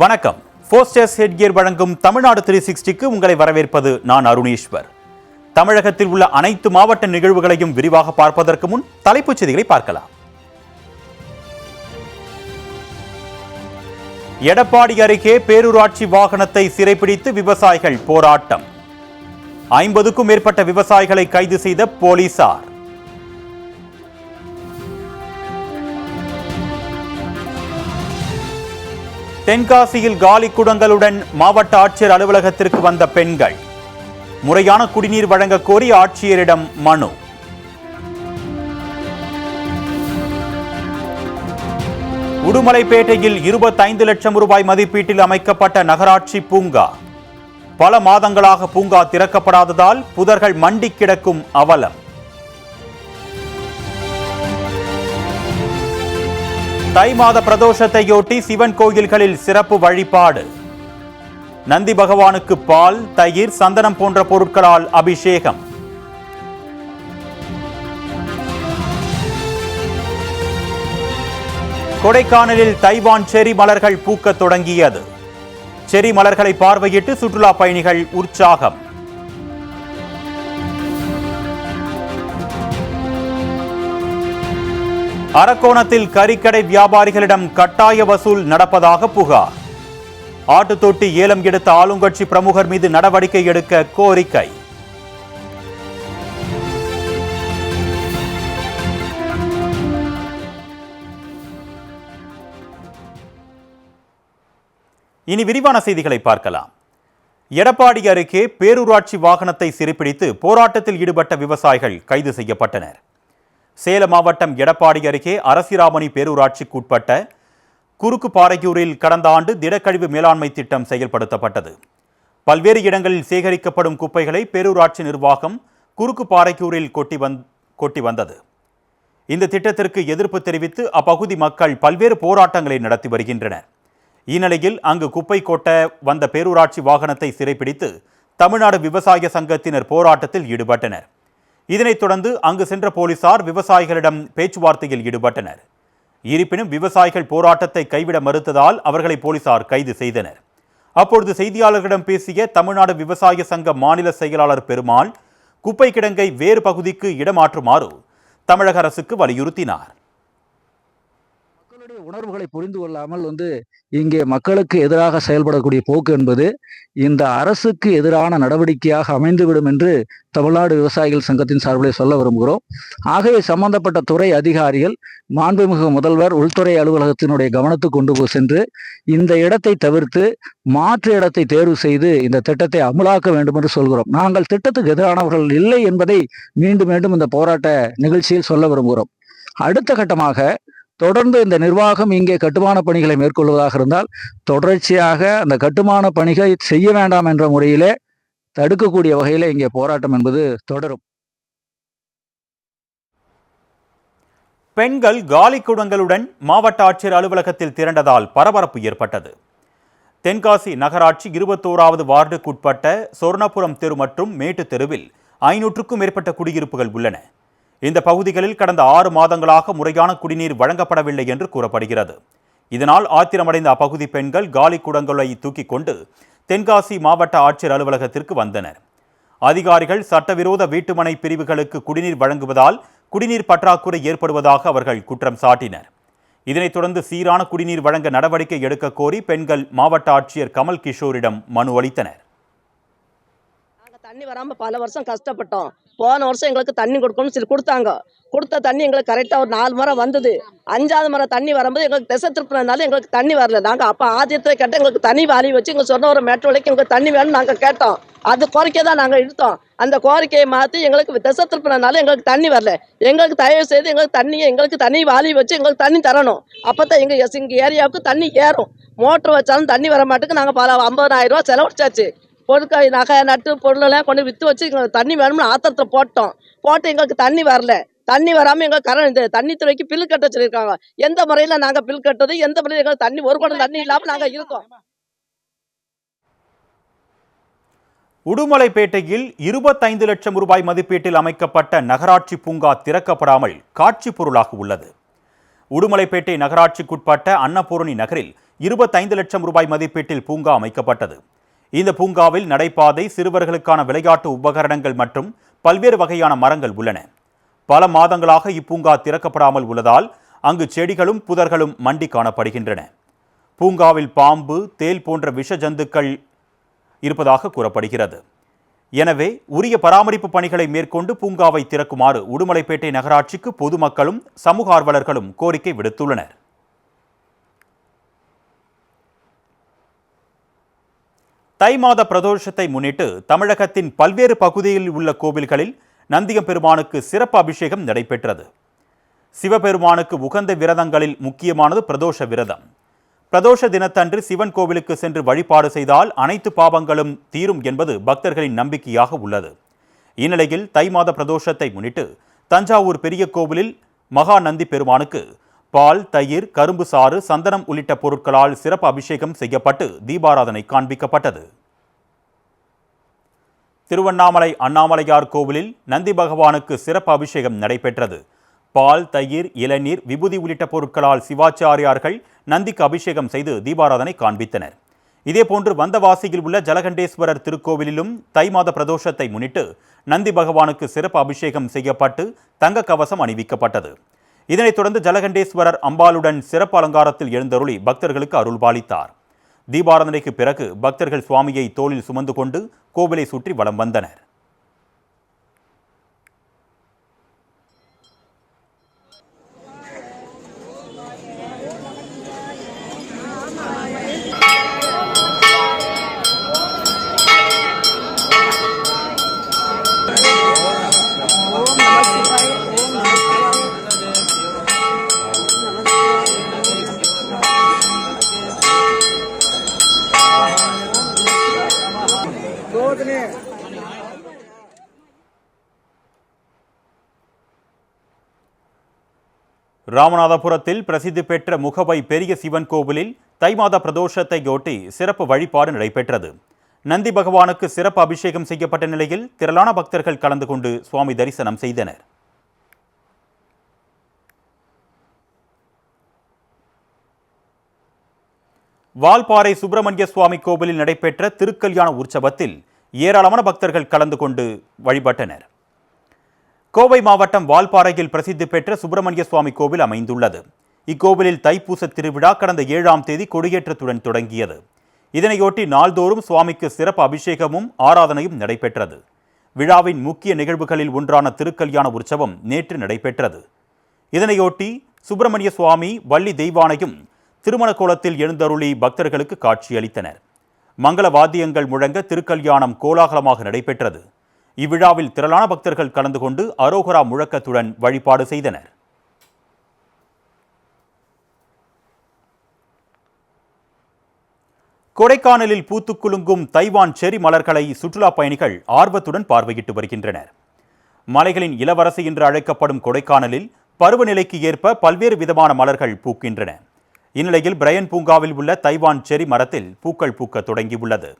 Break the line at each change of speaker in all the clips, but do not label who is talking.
வணக்கம். ஃபோஸ்டர்ஸ் ஹெட்கியர் வழங்கும் தமிழ்நாடு த்ரீ சிக்ஸ்டிக்கு உங்களை வரவேற்பது நான் அருணீஸ்வர். தமிழகத்தில் உள்ள அனைத்து மாவட்ட நிகழ்வுகளையும் விரிவாக பார்ப்பதற்கு முன் தலைப்புச் செய்திகளை பார்க்கலாம். எடப்பாடி அருகே பேரூராட்சி வாகனத்தை சிறைப்பிடித்து விவசாயிகள் போராட்டம். ஐம்பதுக்கும் மேற்பட்ட விவசாயிகளை கைது செய்த போலீசார். தென்காசியில் காலி குடங்களுடன் மாவட்ட ஆட்சியர் அலுவலகத்திற்கு வந்த பெண்கள். முறையான குடிநீர் வழங்க கோரி ஆட்சியரிடம் மனு. உடுமலைப்பேட்டையில் இருபத்தைந்து லட்சம் ரூபாய் மதிப்பீட்டில் அமைக்கப்பட்ட நகராட்சி பூங்கா. பல மாதங்களாக பூங்கா திறக்கப்படாததால் புதர்கள் மண்டி கிடக்கும் அவலம். தை மாத பிரதோஷத்தையொட்டி சிவன் கோயில்களில் சிறப்பு வழிபாடு. நந்தி பகவானுக்கு பால் தயிர் சந்தனம் போன்ற பொருட்களால் அபிஷேகம். கொடைக்கானலில் தைவான் செரி மலர்கள் பூக்கத் தொடங்கியது. செரி மலர்களை பார்வையிட்டு சுற்றுலா பயணிகள் உற்சாகம். அரக்கோணத்தில் கறிக்கடை வியாபாரிகளிடம் கட்டாய வசூல் நடப்பதாக புகார். ஆட்டுத்தொட்டி ஏலம் எடுத்த ஆளுங்கட்சி பிரமுகர் மீது நடவடிக்கை எடுக்க கோரிக்கை. இனி விரிவான செய்திகளை பார்க்கலாம். எடப்பாடி அருகே பேரூராட்சி வாகனத்தை சிறைப்பிடித்து போராட்டத்தில் ஈடுபட்ட விவசாயிகள் கைது செய்யப்பட்டனர். சேலம் மாவட்டம் எடப்பாடி அருகே அரசிராமணி பேரூராட்சிக்குட்பட்ட குறுக்கு பாறையூரில் கடந்த ஆண்டு திடக்கழிவு மேலாண்மை திட்டம் செயல்படுத்தப்பட்டது. பல்வேறு இடங்களில் சேகரிக்கப்படும் குப்பைகளை பேரூராட்சி நிர்வாகம் குறுக்கு பாறைக்கூரில் கொட்டி வந் கொட்டி வந்தது. இந்த திட்டத்திற்கு எதிர்ப்பு தெரிவித்து அப்பகுதி மக்கள் பல்வேறு போராட்டங்களை நடத்தி வருகின்றனர். இந்நிலையில் அங்கு குப்பை கொட்ட வந்த பேரூராட்சி வாகனத்தை சிறைப்பிடித்து தமிழ்நாடு விவசாய சங்கத்தினர் போராட்டத்தில் ஈடுபட்டனர். இதனைத் தொடர்ந்து அங்கு சென்ற போலீசார் விவசாயிகளிடம் பேச்சுவார்த்தையில் ஈடுபட்டனர். இருப்பினும் விவசாயிகள் போராட்டத்தை கைவிட மறுத்ததால் அவர்களை போலீசார் கைது செய்தனர். அப்பொழுது செய்தியாளர்களிடம் பேசிய தமிழ்நாடு விவசாய சங்க மாநில செயலாளர் பெருமாள் குப்பை கிடங்கை வேறு பகுதிக்கு இடமாற்றுமாறு தமிழக அரசுக்கு வலியுறுத்தினார்.
உணர்வுகளை புரிந்து கொள்ளாமல் வந்து இங்கே மக்களுக்கு எதிராக செயல்படக்கூடிய போக்கு என்பது இந்த அரசுக்கு எதிரான நடவடிக்கையாக அமைந்துவிடும் என்று தமிழ்நாடு விவசாயிகள் சங்கத்தின் சார்பில் சொல்ல விரும்புகிறோம். ஆகவே சம்பந்தப்பட்ட துறை அதிகாரிகள் மாண்புமிகு முதல்வர் உள்துறை அலுவலகத்தினுடைய கவனத்துக்கு கொண்டு போய் சென்று இந்த இடத்தை தவிர்த்து மாற்று இடத்தை தேர்வு செய்து இந்த திட்டத்தை அமலாக்க வேண்டும் என்று சொல்கிறோம். நாங்கள் திட்டத்துக்கு எதிரானவர்கள் இல்லை என்பதை மீண்டும் மீண்டும் இந்த போராட்ட நிகழ்ச்சியில் சொல்ல விரும்புகிறோம். அடுத்த கட்டமாக தொடர்ந்து இந்த நிர்வாகம் இங்கே கட்டுமான பணிகளை மேற்கொள்வதாக இருந்தால் தொடர்ச்சியாக அந்த கட்டுமான பணிகள் செய்ய வேண்டாம் என்ற முறையிலே தடுக்கக்கூடிய வகையில் இங்கே போராட்டம் என்பது தொடரும்.
பெண்கள் காலி குடங்களுடன் மாவட்ட ஆட்சியர் அலுவலகத்தில் திரண்டதால் பரபரப்பு ஏற்பட்டது. தென்காசி நகராட்சி இருபத்தோராவது வார்டுக்குட்பட்ட சொர்ணபுரம் தெரு மற்றும் மேட்டு தெருவில் ஐநூற்றுக்கும் மேற்பட்ட குடியிருப்புகள் உள்ளன. இந்த பகுதிகளில் கடந்த ஆறு மாதங்களாக முறையான குடிநீர் வழங்கப்படவில்லை என்று கூறப்படுகிறது. இதனால் ஆத்திரமடைந்த அப்பகுதி பெண்கள் காலி குடங்களை தூக்கிக் கொண்டு தென்காசி மாவட்ட ஆட்சியர் அலுவலகத்திற்கு வந்தனர். அதிகாரிகள் சட்டவிரோத வீட்டுமனை பிரிவுகளுக்கு குடிநீர் வழங்குவதால் குடிநீர் பற்றாக்குறை ஏற்படுவதாக அவர்கள் குற்றம் சாட்டினர். இதனைத் தொடர்ந்து சீரான குடிநீர் வழங்க நடவடிக்கை எடுக்க கோரி பெண்கள் மாவட்ட ஆட்சியர் கமல் கிஷோரிடம் மனு அளித்தனர்.
தண்ணி வராமல் பல வருஷம் கஷ்டப்பட்டோம். போன வருஷம் எங்களுக்கு தண்ணி கொடுக்கணும்னு சொல்லி கொடுத்தாங்க. கொடுத்த தண்ணி எங்களுக்கு கரெக்டாக ஒரு நாலு முறை வந்தது. அஞ்சாவது முறை தண்ணி வரும்போது எங்களுக்கு திசை திருப்பினாலும் எங்களுக்கு தண்ணி வரல. நாங்கள் அப்போ ஆதித்த கேட்டால் எங்களுக்கு தண்ணி வாரி வச்சு எங்களுக்கு சொன்ன ஒரு மெட்ரோ வரைக்கும் எங்களுக்கு தண்ணி வேணும்னு நாங்கள் கேட்டோம். அது கோரிக்கை தான் நாங்கள் இழுத்தோம். அந்த கோரிக்கையை மாற்றி எங்களுக்கு திசை திருப்பினதுனால எங்களுக்கு தண்ணி வரல. எங்களுக்கு தயவு செய்து எங்களுக்கு தண்ணியை எங்களுக்கு தண்ணி வாலி வச்சு எங்களுக்கு தண்ணி தரணும். அப்போ தான் எங்கள் எங்கள் ஏரியாவுக்கு தண்ணி ஏறும். மோட்ரு வச்சாலும் தண்ணி வர மாட்டுக்கு நாங்கள் பல ஐம்பதாயிரம் ரூபா செலவழிச்சாச்சு. பொருட்கள் நகை நட்டு பொருளெல்லாம் கொண்டு விற்று வச்சு எங்களுக்கு தண்ணி வேணும்னு ஆத்திரத்தில் போட்டோம். போட்டு எங்களுக்கு தண்ணி வரல. தண்ணி வராமல் எங்கள் கரண்ட் இந்த தண்ணி துறைக்கு பில் கட்ட சொல்லியிருக்காங்க. எந்த முறையில் நாங்கள் பில் கட்டுறது? எந்த முறையில் எங்களுக்கு தண்ணி ஒரு குடம் தண்ணி இல்லாமல் நாங்கள் இருக்கோம்.
உடுமலைப்பேட்டையில் இருபத்தைந்து லட்சம் ரூபாய் மதிப்பீட்டில் அமைக்கப்பட்ட நகராட்சி பூங்கா திறக்கப்படாமல் காட்சி பொருளாக உள்ளது. உடுமலைப்பேட்டை நகராட்சிக்குட்பட்ட அன்னபூரணி நகரில் இருபத்தைந்து லட்சம் ரூபாய் மதிப்பீட்டில் பூங்கா அமைக்கப்பட்டது. இந்த பூங்காவில் நடைபாதை சிறுவர்களுக்கான விளையாட்டு உபகரணங்கள் மற்றும் பல்வேறு வகையான மரங்கள் உள்ளன. பல மாதங்களாக இப்பூங்கா திறக்கப்படாமல் உள்ளதால் அங்கு செடிகளும் புதர்களும் மண்டி காணப்படுகின்றன. பூங்காவில் பாம்பு தேல் போன்ற விஷ ஜந்துக்கள் இருப்பதாக கூறப்படுகிறது. எனவே உரிய பராமரிப்பு பணிகளை மேற்கொண்டு பூங்காவை திறக்குமாறு உடுமலைப்பேட்டை நகராட்சிக்கு பொதுமக்களும் சமூக ஆர்வலர்களும் கோரிக்கை விடுத்துள்ளனர். தை மாத பிரதோஷத்தை முன்னிட்டு தமிழகத்தின் பல்வேறு பகுதியில் உள்ள கோவில்களில் நந்தியம் பெருமானுக்கு சிறப்பு அபிஷேகம் நடைபெற்றது. சிவபெருமானுக்கு உகந்த விரதங்களில் முக்கியமானது பிரதோஷ விரதம். பிரதோஷ தினத்தன்று சிவன் கோவிலுக்கு சென்று வழிபாடு செய்தால் அனைத்து பாவங்களும் தீரும் என்பது பக்தர்களின் நம்பிக்கையாக உள்ளது. இந்நிலையில் தை மாத பிரதோஷத்தை முன்னிட்டு தஞ்சாவூர் பெரிய கோவிலில் மகா நந்தி பெருமானுக்கு பால் தயிர் கரும்பு சாறு சந்தனம் உள்ளிட்ட பொருட்களால் சிறப்பு அபிஷேகம் செய்யப்பட்டு தீபாராதனை காண்பிக்கப்பட்டது. திருவண்ணாமலை அண்ணாமலையார் கோவிலில் நந்தி பகவானுக்கு சிறப்பு அபிஷேகம் நடைபெற்றது. பால் தயிர் இளநீர் விபூதி உள்ளிட்ட பொருட்களால் சிவாச்சாரியார்கள் நந்திக்கு அபிஷேகம் செய்து தீபாராதனை காண்பித்தனர். இதேபோன்று வந்தவாசியில் உள்ள ஜலகண்டேஸ்வரர் திருக்கோவிலிலும் தை மாத பிரதோஷத்தை முன்னிட்டு நந்தி பகவானுக்கு சிறப்பு அபிஷேகம் செய்யப்பட்டு தங்க கவசம் அணிவிக்கப்பட்டது. இதனைத் தொடர்ந்து ஜலகண்டேஸ்வரர் அம்பாளுடன் சிறப்பு அலங்காரத்தில் எழுந்தருளி பக்தர்களுக்கு அருள்பாலித்தார். தீபாராதனைக்கு பிறகு பக்தர்கள் சுவாமியை தோளில் சுமந்து கொண்டு கோவிலை சுற்றி வலம் வந்தனர். ராமநாதபுரத்தில் பிரசித்தி பெற்ற முகவை பெரிய சிவன் கோவிலில் தைமாத பிரதோஷத்தை பிரதோஷத்தையொட்டி சிறப்பு வழிபாடு நடைபெற்றது. நந்தி பகவானுக்கு சிறப்பு அபிஷேகம் செய்யப்பட்ட நிலையில் திரளான பக்தர்கள் கலந்து கொண்டு சுவாமி தரிசனம் செய்தனர். வால்பாறை சுப்பிரமணிய சுவாமி கோவிலில் நடைபெற்ற திருக்கல்யாண உற்சவத்தில் ஏராளமான பக்தர்கள் கலந்து கொண்டு வழிபட்டனர். கோவை மாவட்டம் வால்பாறையில் பிரசித்தி பெற்ற சுப்பிரமணிய சுவாமி கோவில் அமைந்துள்ளது. இக்கோவிலில் தைப்பூச திருவிழா கடந்த ஏழாம் தேதி கொடியேற்றத்துடன் தொடங்கியது. இதனையொட்டி நாள்தோறும் சுவாமிக்கு சிறப்பு அபிஷேகமும் ஆராதனையும் நடைபெற்றது. விழாவின் முக்கிய நிகழ்வுகளில் ஒன்றான திருக்கல்யாண உற்சவம் நேற்று நடைபெற்றது. இதனையொட்டி சுப்பிரமணிய சுவாமி வள்ளி தெய்வானையும் திருமண கோலத்தில் எழுந்தருளி பக்தர்களுக்கு காட்சியளித்தனர். மங்கள வாத்தியங்கள் முழங்க திருக்கல்யாணம் கோலாகலமாக நடைபெற்றது. இவ்விழாவில் திரளான பக்தர்கள் கலந்து கொண்டு அரோகரா முழக்கத்துடன் வழிபாடு செய்தனர். கொடைக்கானலில் பூத்துக்குலுங்கும் தைவான் செரி மலர்களை சுற்றுலா பயணிகள் ஆர்வத்துடன் பார்வையிட்டு வருகின்றனர். மலைகளின் இளவரசி என்று அழைக்கப்படும் கொடைக்கானலில் பருவநிலைக்கு ஏற்ப பல்வேறு விதமான மலர்கள் பூக்கின்றன. இந்நிலையில் பிரையன் பூங்காவில் உள்ள தைவான் செரி மரத்தில் பூக்கள் பூக்க தொடங்கியுள்ளது.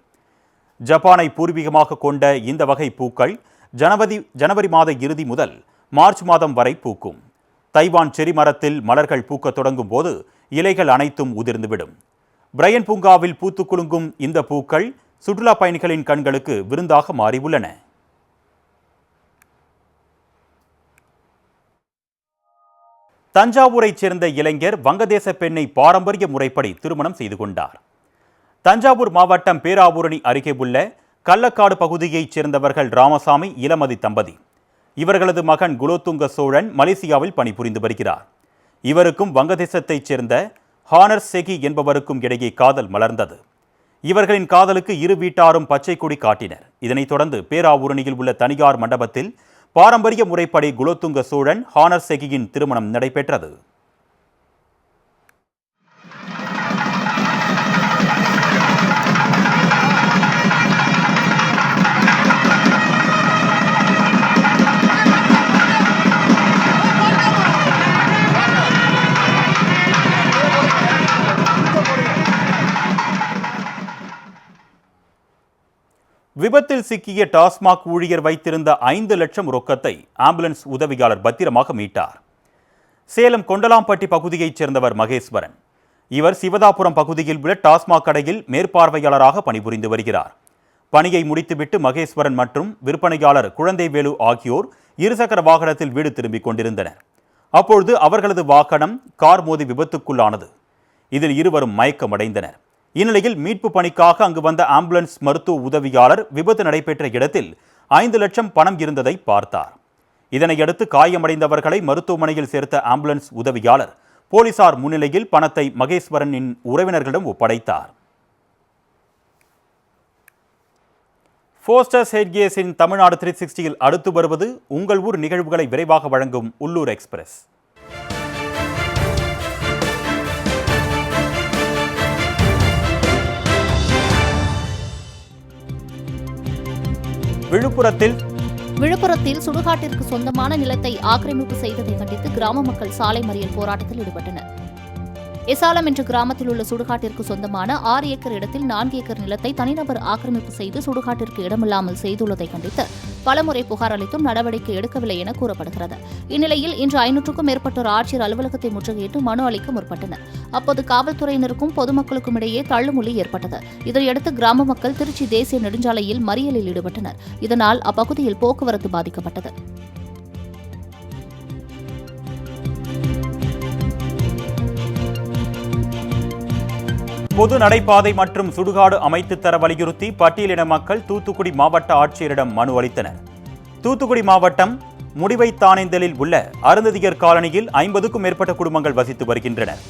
ஜப்பானை பூர்வீகமாக கொண்ட இந்த வகை பூக்கள் ஜனவரி ஜனவரி மாத இறுதி முதல் மார்ச் மாதம் வரை பூக்கும். தைவான் செரி மரத்தில் மலர்கள் பூக்கத் தொடங்கும் போது இலைகள் அனைத்தும் உதிர்ந்துவிடும். பிரையன் பூங்காவில் பூத்து குலுங்கும் இந்த பூக்கள் சுற்றுலா பயணிகளின் கண்களுக்கு விருந்தாக மாறியுள்ளன. தஞ்சாவூரைச் சேர்ந்த இளைஞர் வங்கதேச பெண்ணை பாரம்பரிய முறைப்படி திருமணம் செய்து கொண்டார். தஞ்சாவூர் மாவட்டம் பேராவூரணி அருகே உள்ள கள்ளக்காடு பகுதியைச் சேர்ந்தவர்கள் ராமசாமி இளமதி தம்பதி. இவர்களது மகன் குலோத்துங்க சோழன் மலேசியாவில் பணிபுரிந்து வருகிறார். இவருக்கும் வங்கதேசத்தைச் சேர்ந்த ஹானர் செகி என்பவருக்கும் இடையே காதல் மலர்ந்தது. இவர்களின் காதலுக்கு இரு வீட்டாரும் பச்சை கொடி காட்டினர். இதனைத் தொடர்ந்து பேராவூரணியில் உள்ள தனியார் மண்டபத்தில் பாரம்பரிய முறைப்படி குலோத்துங்க சோழன் ஹானர் செகியின் திருமணம் நடைபெற்றது. விபத்தில் சிக்கிய டாஸ்மாக் ஊழியர் வைத்திருந்த ஐந்து லட்சம் ரொக்கத்தை ஆம்புலன்ஸ் உதவியாளர் பத்திரமாக மீட்டார். சேலம் கொண்டலாம்பட்டி பகுதியைச் சேர்ந்தவர் மகேஸ்வரன். இவர் சிவதாபுரம் பகுதியில் உள்ள டாஸ்மாக் கடையில் மேற்பார்வையாளராக பணிபுரிந்து வருகிறார். பணியை முடித்துவிட்டு மகேஸ்வரன் மற்றும் விற்பனையாளர் குழந்தைவேலு ஆகியோர் இருசக்கர வாகனத்தில் வீடு திரும்பிக் கொண்டிருந்தனர். அப்பொழுது அவர்களது வாகனம் கார் மோதி விபத்துக்குள்ளானது. இதில் இருவரும் மயக்கமடைந்தனர். இந்நிலையில் மீட்பு பணிக்காக அங்கு வந்த ஆம்புலன்ஸ் மருத்துவ உதவியாளர் விபத்து நடைபெற்ற இடத்தில் ஐந்து லட்சம் பணம் இருந்ததை பார்த்தார். இதனையடுத்து காயமடைந்தவர்களை மருத்துவமனையில் சேர்த்த ஆம்புலன்ஸ் உதவியாளர் போலீசார் முன்னிலையில் பணத்தை மகேஸ்வரனின் உறவினர்களிடம் ஒப்படைத்தார். ஃபோஸ்டர்ஸ் ஹெட்கேஸின் தமிழ்நாடு த்ரீ சிக்ஸ்டியில் அடுத்து வருவது உங்கள் ஊர் நிகழ்வுகளை விரைவாக வழங்கும் உள்ளூர் எக்ஸ்பிரஸ். விழுப்புரத்தில்
விழுப்புரத்தில் சுடுகாட்டிற்கு சொந்தமான நிலத்தை ஆக்கிரமிப்பு செய்ததை கண்டித்து கிராம மக்கள் சாலை மறியல் போராட்டத்தில் ஈடுபட்டனர். எசாலம் என்ற கிராமத்தில் உள்ள சுடுகாட்டிற்கு சொந்தமான ஆறு ஏக்கர் இடத்தில் நான்கு ஏக்கர் நிலத்தை தனிநபர் ஆக்கிரமிப்பு செய்து சுடுகாட்டிற்கு இடமில்லாமல் செய்துள்ளதை கண்டித்து பலமுறை புகார் அளித்தும் நடவடிக்கை எடுக்கவில்லை என கூறப்படுகிறது. இந்நிலையில் இன்று ஐநூற்றுக்கும் மேற்பட்டோர் ஆட்சியர் அலுவலகத்தை முற்றுகையிட்டு மனு அளிக்க முற்பட்டனர். அப்போது காவல்துறையினருக்கும் பொதுமக்களுக்கும் இடையே தள்ளுமொழி ஏற்பட்டது. இதையடுத்து கிராம மக்கள் திருச்சி தேசிய நெடுஞ்சாலையில் மறியலில் ஈடுபட்டனர். இதனால் அப்பகுதியில் போக்குவரத்து பாதிக்கப்பட்டது.
பொது நடைபாதை மற்றும் சுடுகாடு அமைத்து தர வலியுறுத்தி பட்டியலின மக்கள் தூத்துக்குடி மாவட்ட ஆட்சியரிடம் மனு அளித்தனர். தூத்துக்குடி மாவட்டம் முடிவைத்தானேந்தலில் உள்ள அருந்ததியர் காலனியில் ஐம்பதுக்கும் மேற்பட்ட குடும்பங்கள் வசித்து வருகின்றனர்.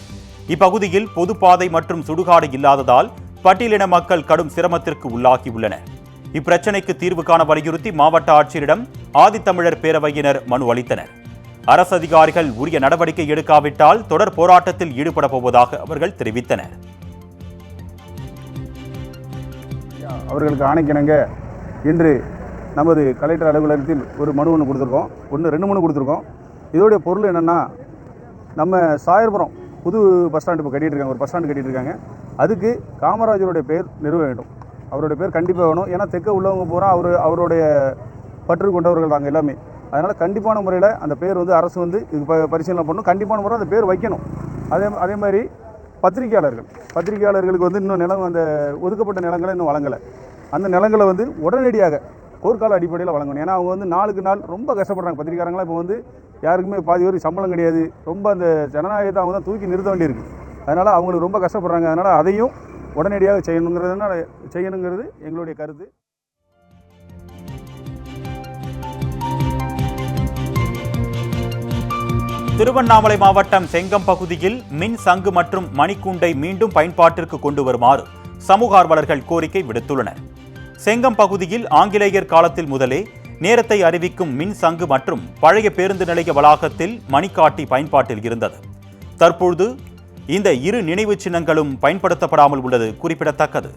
இப்பகுதியில் பொது பாதை மற்றும் சுடுகாடு இல்லாததால் பட்டியலின மக்கள் கடும் சிரமத்திற்கு உள்ளாகியுள்ளனர். இப்பிரச்சினைக்கு தீர்வு காண வலியுறுத்தி மாவட்ட ஆட்சியரிடம் ஆதித்தமிழர் பேரவையினர் மனு அளித்தனர். அரசு அதிகாரிகள் உரிய நடவடிக்கை எடுக்காவிட்டால் தொடர் போராட்டத்தில் ஈடுபட போவதாக அவர்கள் தெரிவித்தனர்.
அவர்களுக்கு ஆணைக்கிணங்க இன்று நமது கலெக்டர் அலுவலகத்தில் ஒரு மனு ஒன்று கொடுத்துருக்கோம். ஒன்று ரெண்டு மனு கொடுத்துருக்கோம். இதோடைய பொருள் என்னென்னா நம்ம சாயர்புரம் புது பஸ் ஸ்டாண்டு இப்போ கட்டிட்டு இருக்காங்க. ஒரு பஸ் ஸ்டாண்டு கட்டிகிட்ருக்காங்க அதுக்கு காமராஜருடைய பேர் நிறுவ வேண்டும். அவருடைய பேர் கண்டிப்பாக வேணும். ஏன்னா தெற்க உள்ளவங்க பூரா அவர் அவருடைய பற்று கொண்டவர்கள் தாங்க எல்லாமே. அதனால் கண்டிப்பான முறையில் அந்த பேர் வந்து அரசு வந்து இது ப- பரிசீலனை பண்ணணும். கண்டிப்பான முறை அந்த பேர் வைக்கணும். அதே அதே மாதிரி பத்திரிகையாளர்கள். பத்திரிகையாளர்களுக்கு வந்து இன்னும் நிலம் அந்த ஒதுக்கப்பட்ட நிலங்களை இன்னும் வழங்கலை. அந்த நிலங்களை வந்து உடனடியாக போர்க்கால அடிப்படையில் வழங்கணும். ஏன்னா அவங்க வந்து நாளுக்கு நாள் ரொம்ப கஷ்டப்படுறாங்க. பத்திரிக்காரங்களாம் இப்போ வந்து யாருக்குமே பாதி வரைக்கும் சம்பளம் கிடையாது. ரொம்ப அந்த ஜனநாயகத்தை அவங்க தான் தூக்கி நிறுத்த வேண்டியிருக்கு. அதனால் அவங்களுக்கு ரொம்ப கஷ்டப்படுறாங்க. அதனால் அதையும் உடனடியாக செய்யணுங்கிறதுனால செய்யணுங்கிறது எங்களுடைய கருத்து.
திருவண்ணாமலை மாவட்டம் செங்கம் பகுதியில் மின் சங்கு மற்றும் மணிக்கூண்டை மீண்டும் பயன்பாட்டிற்கு கொண்டு வருமாறு சமூக ஆர்வலர்கள் கோரிக்கை விடுத்துள்ளனர். செங்கம் பகுதியில் ஆங்கிலேயர் காலத்தில் முதலே நேரத்தை அறிவிக்கும் மின் சங்கு மற்றும் பழைய பேருந்து நிலைய வளாகத்தில் மணிக்காட்டி பயன்பாட்டில் இருந்தது. தற்பொழுது இந்த இரு நினைவு சின்னங்களும் பயன்படுத்தப்படாமல் உள்ளது குறிப்பிடத்தக்கது.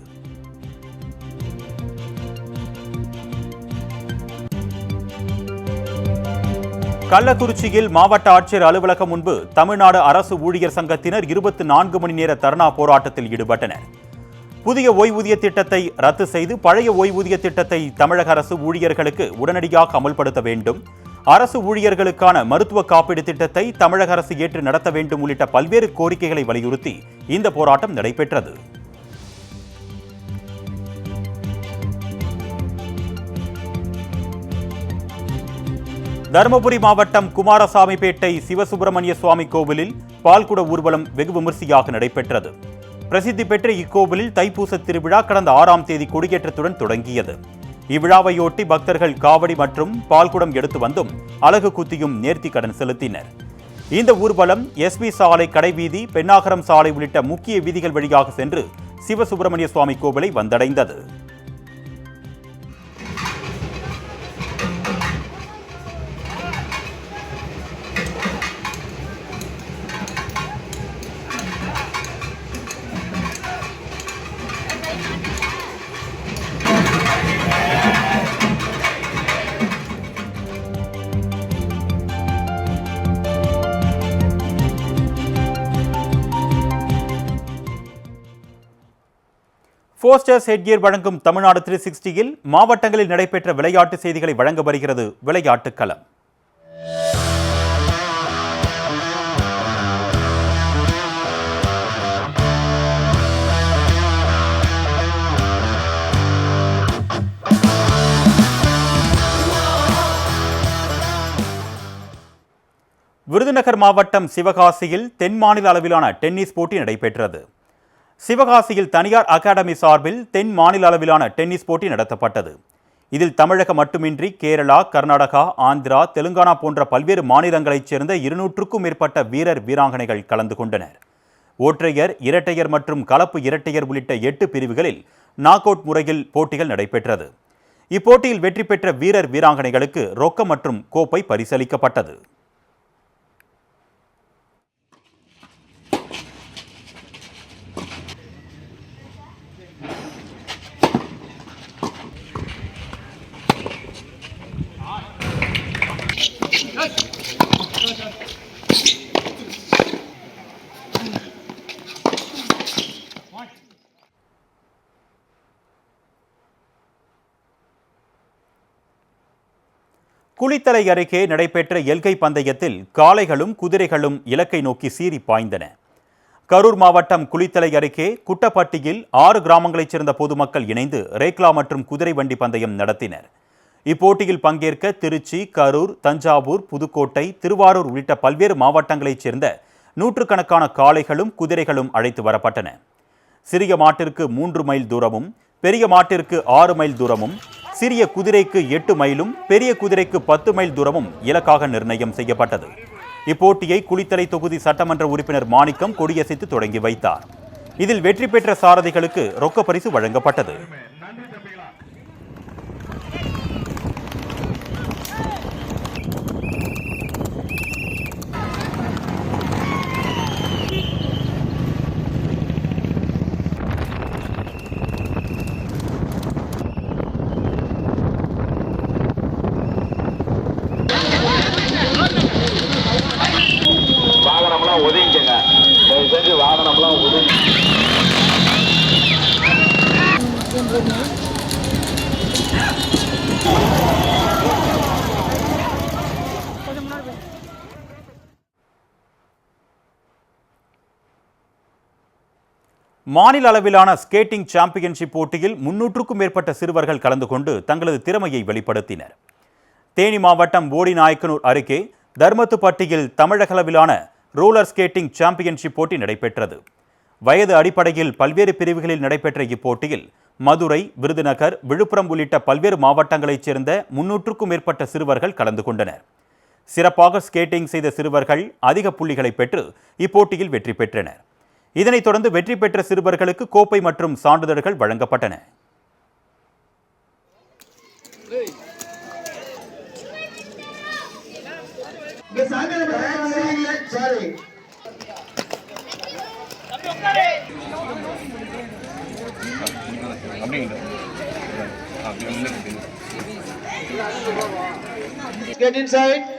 கள்ளக்குறிச்சியில் மாவட்ட ஆட்சியர் அலுவலகம் முன்பு தமிழ்நாடு அரசு ஊழியர் சங்கத்தினர் இருபத்தி நான்கு மணி நேர தர்ணா போராட்டத்தில் ஈடுபட்டனர். புதிய ஓய்வூதிய திட்டத்தை ரத்து செய்து பழைய ஓய்வூதிய திட்டத்தை தமிழக அரசு ஊழியர்களுக்கு உடனடியாக அமல்படுத்த வேண்டும். அரசு ஊழியர்களுக்கான மருத்துவ காப்பீடு திட்டத்தை தமிழக அரசு ஏற்று நடத்த வேண்டும் உள்ளிட்ட பல்வேறு கோரிக்கைகளை வலியுறுத்தி இந்த போராட்டம் நடைபெற்றது. தருமபுரி மாவட்டம் குமாரசாமிபேட்டை சிவசுப்பிரமணிய சுவாமி கோவிலில் பால்குட ஊர்வலம் வெகு விமர்சையாக நடைபெற்றது. பிரசித்தி பெற்ற இக்கோவிலில் தைப்பூச திருவிழா கடந்த ஆறாம் தேதி கொடியேற்றத்துடன் தொடங்கியது. இவ்விழாவையொட்டி பக்தர்கள் காவடி மற்றும் பால்குடம் எடுத்து வந்தும் அலகு குத்தியும் நேர்த்தி கடன் செலுத்தினர். இந்த ஊர்வலம் எஸ்பி சாலை கடைவீதி பெண்ணாகரம் சாலை உள்ளிட்ட முக்கிய வீதிகள் வழியாக சென்று சிவசுப்பிரமணிய சுவாமி கோவிலை வந்தடைந்தது. கோஸ்டர்ஸ் ஹெட்கியர் வழங்கும் தமிழ்நாடு த்ரீ சிக்ஸ்டியில் மாவட்டங்களில் நடைபெற்ற விளையாட்டு செய்திகளை வழங்க வருகிறது விளையாட்டு களம். விருதுநகர் மாவட்டம் சிவகாசியில் தென் மாநில அளவிலான டென்னிஸ் போட்டி நடைபெற்றது. சிவகாசியில் தனியார் அகாடமி சார்பில் தென் மாநில அளவிலான டென்னிஸ் போட்டி நடத்தப்பட்டது. இதில் தமிழகம் மட்டுமின்றி கேரளா கர்நாடகா ஆந்திரா தெலுங்கானா போன்ற பல்வேறு மாநிலங்களைச் சேர்ந்த இருநூற்றுக்கும் மேற்பட்ட வீரர் வீராங்கனைகள் கலந்து கொண்டனர். ஒற்றையர் இரட்டையர் மற்றும் கலப்பு இரட்டையர் உள்ளிட்ட எட்டு பிரிவுகளில் நாக் அவுட் முறையில் போட்டிகள் நடைபெற்றது. இப்போட்டியில் வெற்றி பெற்ற வீரர் வீராங்கனைகளுக்கு ரொக்கம் மற்றும் கோப்பை பரிசளிக்கப்பட்டது. குளித்தலை அருகே நடைபெற்ற எல்கை பந்தயத்தில் காளைகளும் குதிரைகளும் இலக்கை நோக்கி சீறி பாய்ந்தன. கரூர் மாவட்டம் குளித்தலை அருகே குட்டப்பட்டியில் ஆறு கிராமங்களைச் சேர்ந்த பொதுமக்கள் இணைந்து ரேக்லா மற்றும் குதிரை வண்டி பந்தயம் நடத்தினர். இப்போட்டியில் பங்கேற்க திருச்சி கரூர் தஞ்சாவூர் புதுக்கோட்டை திருவாரூர் உள்ளிட்ட பல்வேறு மாவட்டங்களைச் சேர்ந்த நூற்றுக்கணக்கான காளைகளும் குதிரைகளும் அழைத்து வரப்பட்டன. சிறிய மாட்டிற்கு மூன்று மைல் தூரமும் பெரிய மாட்டிற்கு ஆறு மைல் தூரமும் சிறிய குதிரைக்கு எட்டு மைலும் பெரிய குதிரைக்கு பத்து மைல் தூரமும் இலக்காக நிர்ணயம் செய்யப்பட்டது. இப்போட்டியை குளித்தலை தொகுதி சட்டமன்ற உறுப்பினர் மாணிக்கம் கொடியசைத்து தொடங்கி வைத்தார். இதில் வெற்றி பெற்ற சாரதிகளுக்கு ரொக்க பரிசு வழங்கப்பட்டது. மாநில அளவிலான ஸ்கேட்டிங் சாம்பியன்ஷிப் போட்டியில் முன்னூற்றுக்கும் மேற்பட்ட சிறுவர்கள் கலந்து கொண்டு தங்களது திறமையை வெளிப்படுத்தினர். தேனி மாவட்டம் போடிநாயக்கனூர் அருகே தர்மத்துப்பட்டியில் தமிழக அளவிலான ரோலர் ஸ்கேட்டிங் சாம்பியன்ஷிப் போட்டி நடைபெற்றது. வயது அடிப்படையில் பல்வேறு பிரிவுகளில் நடைபெற்ற இப்போட்டியில் மதுரை விருதுநகர் விழுப்புரம் உள்ளிட்ட பல்வேறு மாவட்டங்களைச் சேர்ந்த முன்னூற்றுக்கும் மேற்பட்ட சிறுவர்கள் கலந்து கொண்டனர். சிறப்பாக ஸ்கேட்டிங் செய்த சிறுவர்கள் அதிக புள்ளிகளை பெற்று இப்போட்டியில் வெற்றி பெற்றனர். இதனைத் தொடர்ந்து வெற்றி பெற்ற சிறுவர்களுக்கு கோப்பை மற்றும் சான்றிதழ்கள் வழங்கப்பட்டன
Get inside.